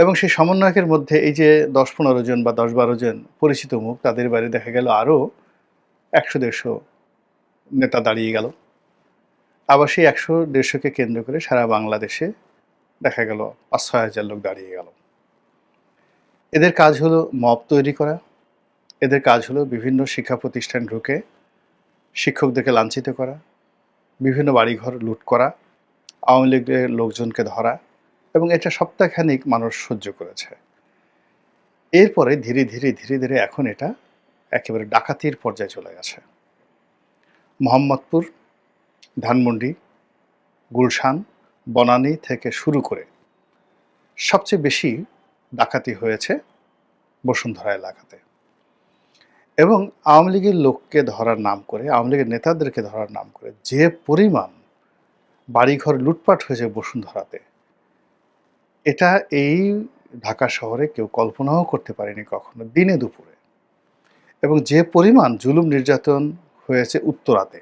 এবং সেই সমন্বয়কের মধ্যে এই যে দশ পনেরো জন বা দশ বারো জন পরিচিত মুখ, তাদের বাইরে দেখা গেল আরও একশো দেড়শো নেতা দাঁড়িয়ে গেল। আবার সেই একশো দেড়শোকে কেন্দ্র করে সারা বাংলাদেশে দেখা গেল পাঁচ ছয় হাজার লোক দাঁড়িয়ে গেল। এদের কাজ হলো মব তৈরি করা। এদের কাজ হলো বিভিন্ন শিক্ষা প্রতিষ্ঠান ঢুকে শিক্ষকদেরকে লাঞ্ছিত করা, বিভিন্ন বাড়িঘর লুট করা, আওয়ামী লীগের লোকজনকে ধরা এবং এটা সপ্তাহখানিক মানুষ সহ্য করেছে। এরপরে ধীরে ধীরে ধীরে ধীরে এখন এটা একেবারে ডাকাতির পর্যায়ে চলে গেছে। মোহাম্মদপুর, ধানমন্ডি, গুলশান, বনানী থেকে শুরু করে সবচেয়ে বেশি ডাকাতি হয়েছে বসুন্ধরা এলাকাতে। এবং আওয়ামী লীগের লোককে ধরার নাম করে, আওয়ামী লীগের নেতাদেরকে ধরার নাম করে যে পরিমাণ বাড়িঘর লুটপাট হয়েছে বসুন্ধরাতে এটা এই ঢাকা শহরে কেউ কল্পনাও করতে পারেনি কখনো, দিনে দুপুরে। এবং যে পরিমাণ জুলুম নির্যাতন হয়েছে উত্তরাতে,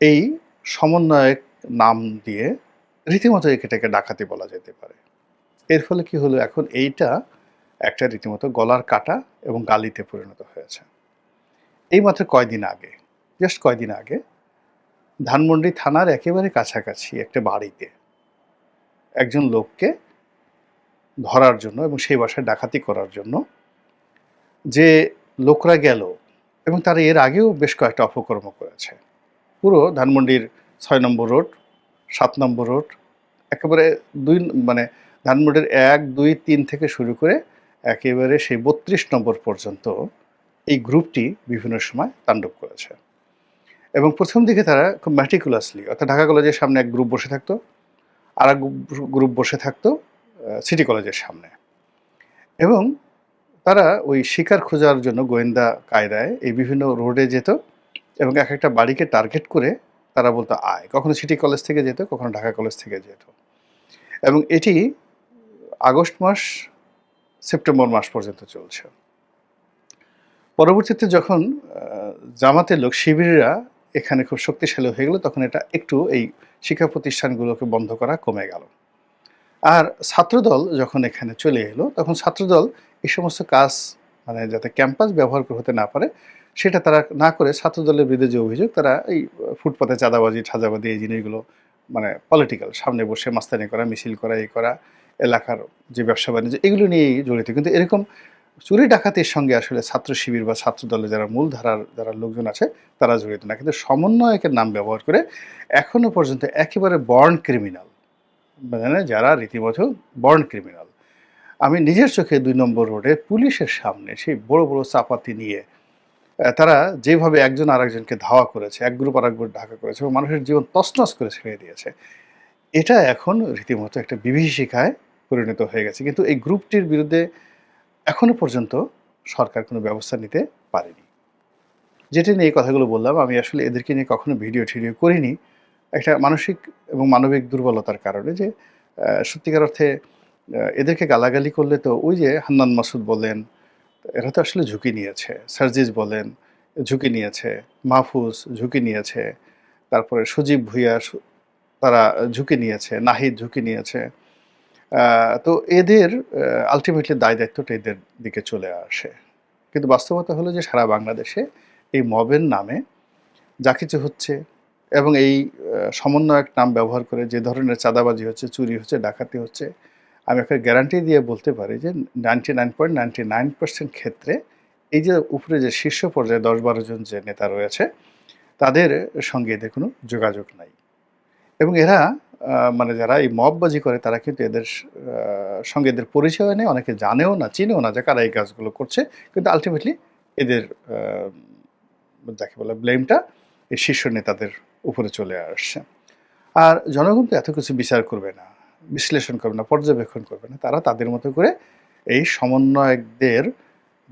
এই সমন্বয়ক নাম দিয়ে রীতিমতো এটাকে ডাকাতি বলা যেতে পারে। এর ফলে কি হলো এখন? এইটা একটা রীতিমতো গলার কাটা এবং গালিতে পরিণত হয়েছে। এই মাত্র কয়দিন আগে, জাস্ট কয়দিন আগে, ধানমন্ডি থানার একেবারে কাছাকাছি একটা বাড়িতে একজন লোককে ধরার জন্য এবং সেই বাসায় ডাকাতি করার জন্য যে লোকরা গেল এবং তারা এর আগেও বেশ কয়েকটা অপকর্ম করেছে। পুরো ধানমন্ডির ছয় নম্বর রোড, সাত নম্বর রোড, একেবারে দুই মানে ধানমন্ডির এক, দুই, তিন থেকে শুরু করে একেবারে সেই বত্রিশ নম্বর পর্যন্ত এই গ্রুপটি বিভিন্ন সময় তাণ্ডব করেছে। এবং প্রথম দিকে তারা খুব ম্যাটিকুলাসলি অর্থাৎ ঢাকা কলেজের সামনে এক গ্রুপ বসে থাকতো। আর গ্রুপ বসে থাকতো সিটি কলেজের সামনে। এবং তারা ওই শিকার খোঁজার জন্য গোয়েন্দা কায়দায় এই বিভিন্ন রোডে যেত এবং এক একটা বাড়িকে টার্গেট করে তারা বলতো, আয়। কখনো সিটি কলেজ থেকে যেত, কখনো ঢাকা কলেজ থেকে যেত। এবং এটি আগস্ট মাস, সেপ্টেম্বর মাস পর্যন্ত চলছে। পরবর্তীতে যখন জামাতের লোক শিবিররা এখানে খুব শক্তিশালী হয়ে গেল, তখন এটা একটু এই শিক্ষা প্রতিষ্ঠানগুলোকে বন্ধ করা কমে গেল। আর ছাত্রদল যখন এখানে চলে এলো, তখন ছাত্রদল এই সমস্ত কাজ মানে যাতে ক্যাম্পাস ব্যবহার হতে না পারে, সেটা তারা না করে ছাত্রদলের বিরুদ্ধে যে অভিযোগ, তারা এই ফুটপাতে চাঁদাবাজি, ঠাজাবাজি এই জিনিসগুলো মানে পলিটিক্যাল সামনে বসে মাস্তানি করা, মিছিল করা, এই করা, এলাকার যে ব্যবসা বাণিজ্য, এগুলো নিয়েই জড়িত। কিন্তু এরকম চুরি ডাকাতির সঙ্গে আসলে ছাত্র শিবির বা ছাত্র দলে যারা মূল ধারার যারা লোকজন আছে, তারা জড়িত না। কিন্তু সমন্বয়কের নাম ব্যবহার করে এখনও পর্যন্ত একেবারে বর্ন ক্রিমিনাল। মানে যারা রীতিমতো বর্ন ক্রিমিনাল। আমি নিজের চোখে দুই নম্বর রোডে পুলিশের সামনে সেই বড় বড় চাপাতি নিয়ে তারা যেভাবে একজন আরেকজনকে ধাওয়া করেছে, এক গ্রুপ আর এক গ্রুপ ঢাকা করেছে এবং মানুষের জীবন তছনছ করে ছেড়ে দিয়েছে, এটা এখন রীতিমতো একটা বিভীষিকায় পরিণত হয়ে গেছে। কিন্তু এই গ্রুপটির বিরুদ্ধে এখনও পর্যন্ত সরকার কোনো ব্যবস্থা নিতে পারেনি। যেটা নিয়ে এই কথাগুলো বললাম, আমি আসলে এদেরকে নিয়ে কখনো ভিডিও টিডিও করিনি। একটা মানসিক এবং মানবিক দুর্বলতার কারণে যে সত্যিকার অর্থে এদেরকে গালাগালি করলে তো ওই যে হান্নান মাসুদ বলেন, এরা তো আসলে ঝুঁকি নিয়েছে। সার্জিজ বলেন, ঝুঁকি নিয়েছে। মাহফুজ ঝুঁকি নিয়েছে। তারপরে সজীব ভুইয়া তারা ঝুঁকি নিয়েছে। নাহিদ ঝুঁকি নিয়েছে। তো এদের আলটিমেটলি দায় দায়িত্বটা এদের দিকে চলে আসে। কিন্তু বাস্তবতা হলো যে সারা বাংলাদেশে এই মবের নামে যা কিছু হচ্ছে এবং এই সমন্বয়ক নাম ব্যবহার করে যে ধরনের চাঁদাবাজি হচ্ছে, চুরি হচ্ছে, ডাকাতি হচ্ছে, আমি একটা গ্যারান্টি দিয়ে বলতে পারি যে ninety nine point ninety nine percent ক্ষেত্রে এই যে উপরে যে শীর্ষ পর্যায়ে দশ বারো জন যে নেতা রয়েছে, তাদের সঙ্গে এদের কোনো যোগাযোগ নাই। এবং এরা মানে যারা এই মববাজি করে, তারা কিন্তু এদের সঙ্গে এদের পরিচয় নেই। অনেকে জানেও না, চিনেও না যে কারা এই কাজগুলো করছে। কিন্তু আলটিমেটলি এদের যাকে বলে ব্লেমটা এই শীর্ষ নেতাদের উপরে চলে আসছে। আর জনগণ তো এত কিছু বিচার করবে না, বিশ্লেষণ করবে না, পর্যবেক্ষণ করবে না। তারা তাদের মতো করে এই সমন্বয়কদের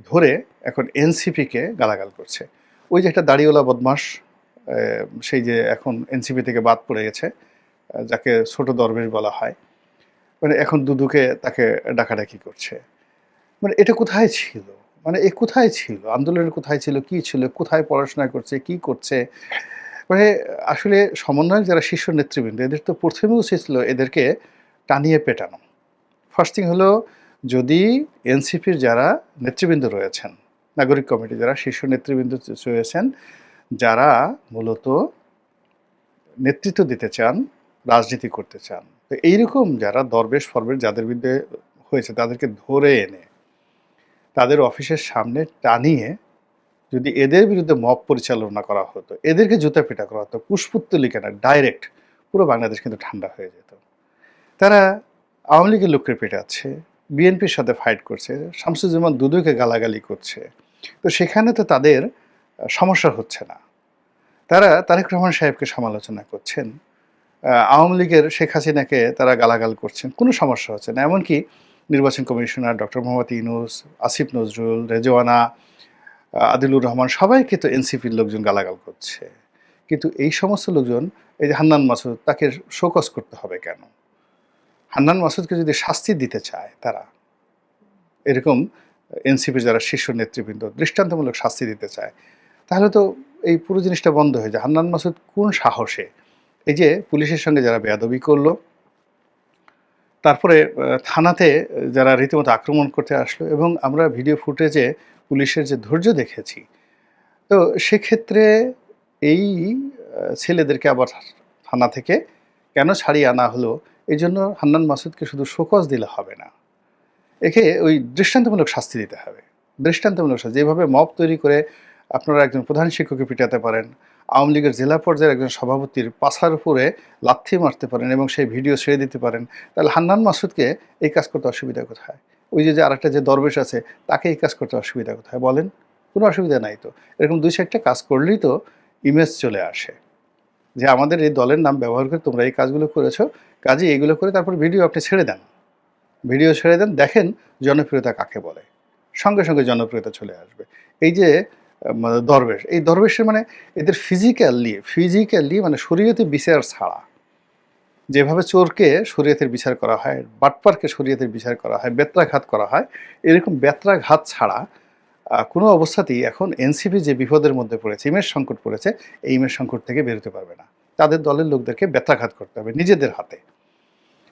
ধরে এখন এনসিপিকে গালাগাল করছে। ওই যে একটা দাড়িওয়ালা বদমাস সেই যে এখন এনসিপি থেকে বাদ পড়ে গেছে যাকে ছোট দরবেশ বলা হয়। মানে এখন দুদুকে তাকে ডাকাডাকি করছে। মানে এটা কোথায় ছিল? মানে এ কোথায় ছিল? আন্দোলনের কোথায় ছিল? কি ছিল? কোথায় পড়াশোনা করছে? কি করছে? মানে আসলে সমন্বয়ক যারা শীর্ষ নেতৃবৃন্দ, এদের তো প্রথমে উচিত ছিল এদেরকে টানিয়ে পেটানো। ফার্স্ট থিং হলো, যদি এনসিপির যারা নেতৃবৃন্দ রয়েছেন, নাগরিক কমিটি যারা শীর্ষ নেতৃবৃন্দ রয়েছেন, যারা মূলত নেতৃত্ব দিতে চান রাজনীতি করতে চান। তো এইরকম যারা দরবেশ, ফরবেশ যাদের বিরুদ্ধে হয়েছে তাদেরকে ধরে এনে তাদের অফিসের সামনে টানিয়ে যদি এদের বিরুদ্ধে মব পরিচালনা করা হতো, এদেরকে জুতা পিটা করা হতো পুষ্পুত্তলিকা না, ডাইরেক্ট পুরো বাংলাদেশ কিন্তু ঠান্ডা হয়ে যেত। তারা আওয়ামী লীগের লোককে পেটাচ্ছে, বিএনপির সাথে ফাইট করছে, শামসুজ্জামান দুদুকে গালাগালি করছে। তো সেখানে তো তাদের সমস্যা হচ্ছে না। তারা তারেক রহমান সাহেবকে সমালোচনা করছেন আওয়ামী লীগের শেখ হাসিনাকে তারা গালাগাল করছেন। কোনো সমস্যা হচ্ছে না। এমনকি নির্বাচন কমিশনার ডক্টর মোহাম্মদ ইউনুস, আসিফ নজরুল, রেজওয়ানা আদিলুর রহমান সবাইকে তো এনসিপির লোকজন গালাগাল করছে। কিন্তু এই সমস্ত লোকজন, এই যে হান্নান মাসুদ, তাকে শোকস করতে হবে কেন? হান্নান মাসুদকে যদি শাস্তি দিতে চায় তারা, এরকম এনসিপির যারা শীর্ষ নেতৃবৃন্দ দৃষ্টান্তমূলক শাস্তি দিতে চায়, তাহলে তো এই পুরো জিনিসটা বন্ধ হয়ে যায়। হান্নান মাসুদ কোন সাহসে এই যে পুলিশের সঙ্গে যারা বেয়াদবি করল, তারপরে থানাতে যারা রীতিমতো আক্রমণ করতে আসলো এবং আমরা ভিডিও ফুটেজে পুলিশের যে ধৈর্য দেখেছি, তো সেক্ষেত্রে এই ছেলেদেরকে আবার থানা থেকে কেন ছাড়িয়ে আনা হলো? এই জন্য হান্নান মাসুদকে শুধু শোকজ দিলে হবে না। একে ওই দৃষ্টান্তমূলক শাস্তি দিতে হবে। দৃষ্টান্তমূলক শাস্তি, যেভাবে মব তৈরি করে আপনারা একজন প্রধান শিক্ষককে পিটাতে পারেন। আওয়ামী লীগের জেলা পর্যায়ের একজন সভাপতির পাশার উপরে লাথি মারতে পারেন এবং সেই ভিডিও ছেড়ে দিতে পারেন। তাহলে হান্নান মাসুদকে এই কাজ করতে অসুবিধা কোথায়? ওই যে আরেকটা যে দরবেশ আছে, তাকে এই কাজ করতে অসুবিধা কোথায় বলেন? কোনো অসুবিধা নাই তো। এরকম দুই চারটা কাজ করলেই তো ইমেজ চলে আসে। যে আমাদের এই দলের নাম ব্যবহার করে তোমরা এই কাজগুলো করেছ, কাজে এইগুলো করে তারপর ভিডিও আপনি ছেড়ে দেন। ভিডিও ছেড়ে দেন, দেখেন জনপ্রিয়তা কাকে বলে। সঙ্গে সঙ্গে জনপ্রিয়তা চলে আসবে। এই যে দরবেশ। এই দরবেশের মানে এদের ফিজিক্যালি ফিজিক্যালি মানে শরীয়তে বিচার ছাড়া। যেভাবে চোরকে শরীয়তের বিচার করা হয়, বাটপারকে শরীয়তের বিচার করা হয়, বেত্রাঘাত করা হয়, এরকম বেত্রাঘাত ছাড়া কোনো অবস্থাতেই এখন এনসিপি যে বিপদের মধ্যে পড়েছে ইমেজ সংকট পড়েছে, এই ইমেজ সংকট থেকে বেরোতে পারবে না। তাদের দলের লোকদেরকে বেত্রাঘাত করতে হবে নিজেদের হাতে।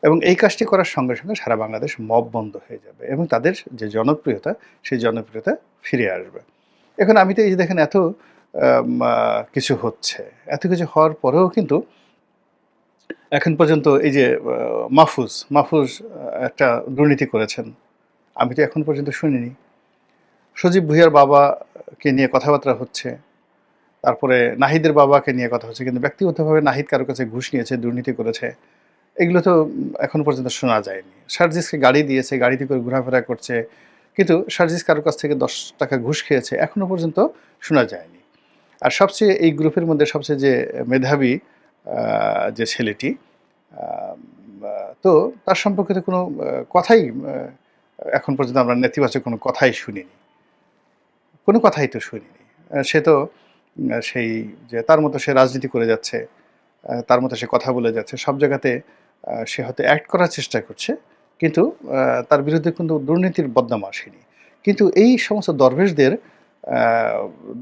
এবং এই কাজটি করার সঙ্গে সঙ্গে সারা বাংলাদেশ মব বন্ধ হয়ে যাবে এবং তাদের যে জনপ্রিয়তা, সেই জনপ্রিয়তা ফিরে আসবে। এখন আমি তো এই যে দেখেন এত কিছু হচ্ছে। এত কিছু হওয়ার পরেও কিন্তু এখন পর্যন্ত এই যে মাহফুজ মাহফুজ একটা দুর্নীতি করেছেন। আমি তো এখন পর্যন্ত শুনিনি। সজীব ভুইয়ার বাবাকে নিয়ে কথাবার্তা হচ্ছে। তারপরে নাহিদের বাবাকে নিয়ে কথা হচ্ছে। কিন্তু ব্যক্তিগতভাবে নাহিদ কারও কাছে ঘুষ নিয়েছে, দুর্নীতি করেছে। এগুলো তো এখন পর্যন্ত শোনা যায়নি। সার্জিসকে গাড়ি দিয়েছে, গাড়িতে করে ঘোরাফেরা করছে। কিন্তু সার্জিস কারোর কাছ থেকে দশ টাকা ঘুষ খেয়েছে এখনও পর্যন্ত শোনা যায়নি। আর সবচেয়ে এই গ্রুপের মধ্যে সবচেয়ে যে মেধাবী যে ছেলেটি তো তার সম্পর্কে তো কোনো কথাই এখন পর্যন্ত আমরা নেতিবাচক কোনো কথাই শুনিনি। কোনো কথাই তো শুনিনি। সে তো সেই যে তার মতো সে রাজনীতি করে যাচ্ছে তার মতো সে কথা বলে যাচ্ছে, সব জায়গাতে সে হয়তো অ্যাক্ট করার চেষ্টা করছে কিন্তু তার বিরুদ্ধে কিন্তু দুর্নীতির বদনাম আসেনি। কিন্তু এই সমস্ত দরবেশদের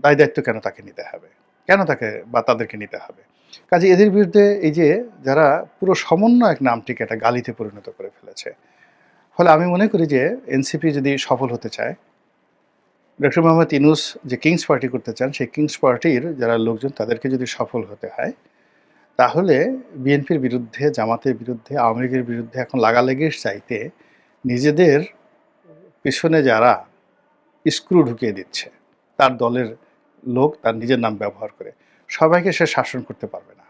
দায় দায়িত্ব কেন তাকে নিতে হবে? কেন তাকে বা তাদেরকে নিতে হবে? কাজে এদের বিরুদ্ধে এই যে যারা পুরো সমন্বয়ক নামটিকে একটা গালিতে পরিণত করে ফেলেছে, ফলে আমি মনে করি যে এনসিপি যদি সফল হতে চায়, ডক্টর মোহাম্মদ ইনুস যে কিংস পার্টি করতে চান, সেই কিংস পার্টির যারা লোকজন তাদেরকে যদি সফল হতে হয় তাহলে বিএনপির বিরুদ্ধে, জামাতের বিরুদ্ধে, আওয়ামী লীগের বিরুদ্ধে এখন লাগালেগের চাইতে নিজেদের পিছনে যারা স্ক্রু ঢুকিয়ে দিচ্ছে, তার দলের লোক তার নিজের নাম ব্যবহার করে, সবাইকে সে শাসন করতে পারবে না।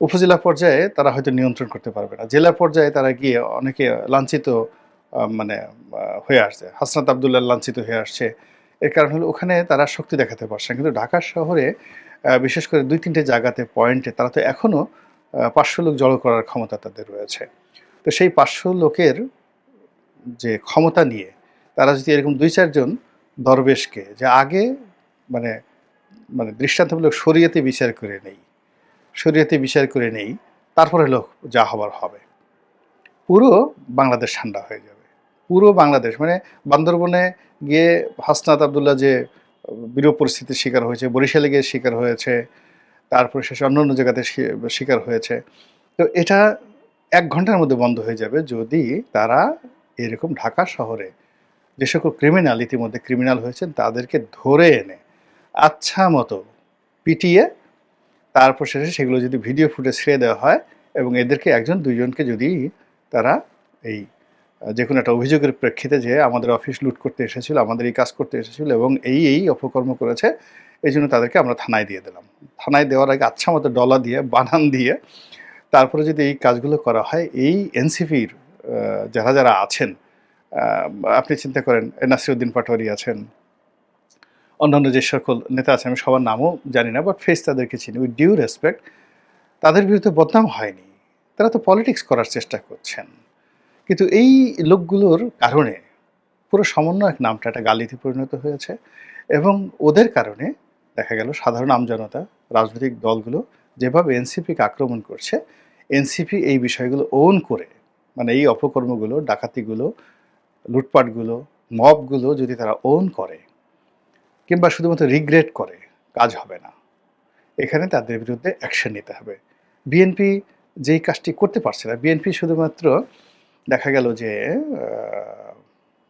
উপজেলা পর্যায়ে তারা হয়তো নিয়ন্ত্রণ করতে পারবে না। জেলা পর্যায়ে তারা গিয়ে অনেকে লাঞ্ছিত মানে হয়ে আসছে। হাসনাত আবদুল্লাহ লাঞ্ছিত হয়ে আসছে। এর কারণ হলো ওখানে তারা শক্তি দেখাতে পারছে। কিন্তু ঢাকা শহরে বিশেষ করে দুই তিনটে জায়গাতে পয়েন্টে তারা তো এখনও পাঁচশো লোক জড়ো করার ক্ষমতা তাদের রয়েছে। তো সেই পাঁচশো লোকের যে ক্ষমতা নিয়ে তারা যদি এরকম দুই চারজন দরবেশকে, যে আগে মানে মানে দৃষ্টান্তমূলক শরীয়তে বিচার করে নেই, শরীয়তে বিচার করে নেই, তারপরে লোক যা হবার হবে। পুরো বাংলাদেশ ঠান্ডা হয়ে যাবে। পুরো বাংলাদেশ মানে বান্দরবনে গিয়ে হাসনাত আবদুল্লাহ যে বিরূপ পরিস্থিতির শিকার হয়েছে, বরিশালে গিয়ে শিকার হয়েছে, তারপরে শেষে অন্য অন্য জায়গাতে শিকার হয়েছে। তো এটা এক ঘণ্টার মধ্যে বন্ধ হয়ে যাবে যদি তারা এরকম ঢাকা শহরে যে সকল ক্রিমিনাল ইতিমধ্যে ক্রিমিনাল হয়েছেন, তাদেরকে ধরে এনে আচ্ছা মতো পিটিয়ে তারপর শেষে সেগুলো যদি ভিডিও ফুটেজ ছেড়ে দেওয়া হয় এবং এদেরকে একজন, দুইজনকে যদি তারা এই যে কোনো একটা অভিযোগের প্রেক্ষিতে যে আমাদের অফিস লুট করতে এসেছিল, আমাদের এই কাজ করতে এসেছিল এবং এই এই অপকর্ম করেছে এই জন্য তাদেরকে আমরা থানায় দিয়ে দিলাম। থানায় দেওয়ার আগে আচ্ছা মতো ডলা দিয়ে, বানান দিয়ে তারপরে যদি এই কাজগুলো করা হয়, এই এনসিপির যারা যারা আছেন আপনি চিন্তা করেন, নাসিরুদ্দিন পাটোয়ারি আছেন, অন্যান্য যে সকল নেতা আছে আমি সবার নামও জানি না বাট ফেস তাদেরকে চিনি উইথ ডিউ রেসপেক্ট তাদের বিরুদ্ধে বদনাম হয়নি। তারা তো পলিটিক্স করার চেষ্টা করছেন। কিন্তু এই লোকগুলোর কারণে পুরো সমন্বয়ক নামটা একটা গালিতে পরিণত হয়েছে এবং ওদের কারণে দেখা গেল সাধারণ আমজনতা, রাজনৈতিক দলগুলো যেভাবে এনসিপিকে আক্রমণ করছে, এনসিপি এই বিষয়গুলো ওন করে মানে এই অপকর্মগুলো, ডাকাতিগুলো, লুটপাটগুলো, মবগুলো যদি তারা ওন করে কিংবা শুধুমাত্র রিগ্রেট করে, কাজ হবে না। এখানে তাদের বিরুদ্ধে অ্যাকশন নিতে হবে। বিএনপি যেই কাজটি করতে পারছে না, বিএনপি শুধুমাত্র দেখা গেল যে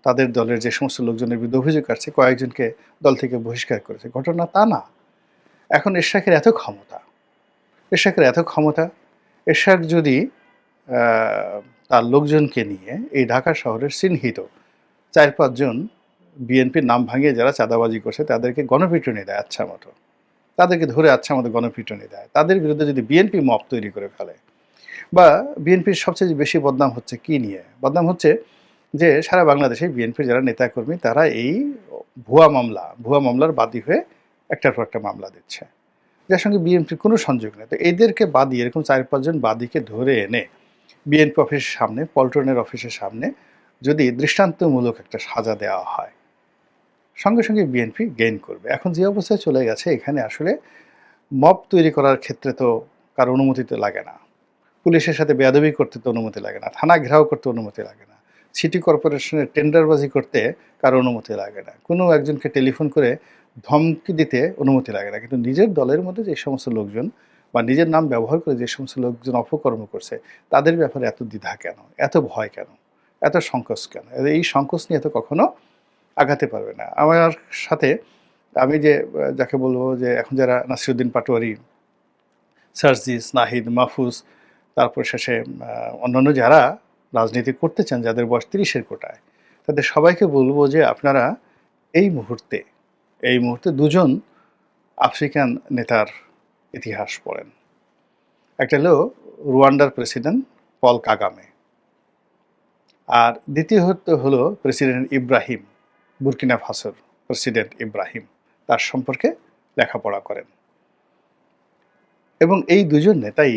তাদের দলের যে সমস্ত লোকজনের বিরুদ্ধে অভিযোগ আসছে, কয়েকজনকে দল থেকে বহিষ্কার করেছে। ঘটনা তা না। এখন এরশাকের এত ক্ষমতা এরশাকের এত ক্ষমতা এরশাক যদি তার লোকজনকে নিয়ে এই ঢাকা শহরের চিহ্নিত চার পাঁচজন বিএনপির নাম ভাঙিয়ে যারা চাঁদাবাজি করছে, তাদেরকে গণপিটুনি দেয় আচ্ছা মতো। তাদেরকে ধরে আচ্ছা মতো গণপিটুনি দেয়। তাদের বিরুদ্ধে যদি বিএনপি মপ তৈরি করে ফেলে বা বিএনপির সবচেয়ে বেশি বদনাম হচ্ছে কি নিয়ে? বদনাম হচ্ছে যে সারা বাংলাদেশে বিএনপির যারা নেতাকর্মী, তারা এই ভুয়া মামলা, ভুয়া মামলার বাদী হয়ে একটার পর একটা মামলা দিচ্ছে। যার সঙ্গে বিএনপির কোনো সংযোগ নেই। তো এদেরকে বাদী, এরকম চার পাঁচজন বাদীকে ধরে এনে বিএনপি অফিসের সামনে, পল্টনের অফিসের সামনে যদি দৃষ্টান্তমূলক একটা সাজা দেওয়া হয়, সঙ্গে সঙ্গে বিএনপি গেইন করবে। এখন যে অবস্থায় চলে গেছে, এখানে আসলে মব তৈরি করার ক্ষেত্রে তো কারও অনুমতি তো লাগে না। পুলিশের সাথে বেয়াদবি করতে তো অনুমতি লাগে না থানা ঘেরাও করতে অনুমতি লাগে না সিটি কর্পোরেশনের টেন্ডারবাজি করতে কারও অনুমতি লাগে না, কোনো একজনকে টেলিফোন করে ধমকি দিতে অনুমতি লাগে না, কিন্তু নিজের দলের মধ্যে যে সমস্ত লোকজন বা নিজের নাম ব্যবহার করে যে সমস্ত লোকজন অপকর্ম করছে, তাদের ব্যাপারে এত দ্বিধা কেন, এত ভয় কেন, এত সংকোচ কেন, এই সংকোচ নিয়ে তো কখনো আগাতে পারবে না। আমার সাথে আমি যে, যাকে বলব যে, এখন যারা নাসিরুদ্দিন পাটোয়ারি, সার্জিস, নাহিদ, মাহফুজ তারপর শেষে অন্যান্য যারা রাজনীতি করতে চান, যাদের বয়স তিরিশের কোটায়, তাদের সবাইকে বলব যে আপনারা এই মুহূর্তে এই মুহূর্তে দুজন আফ্রিকান নেতার ইতিহাস পড়েন। একটা হলো রুয়ান্ডার প্রেসিডেন্ট পল কাগামে। আর দ্বিতীয়ত হলো প্রেসিডেন্ট ইব্রাহিম, বুরকিনা ফাসোর প্রেসিডেন্ট ইব্রাহিম, তার সম্পর্কে লেখাপড়া করেন। এবং এই দুজন নেতাই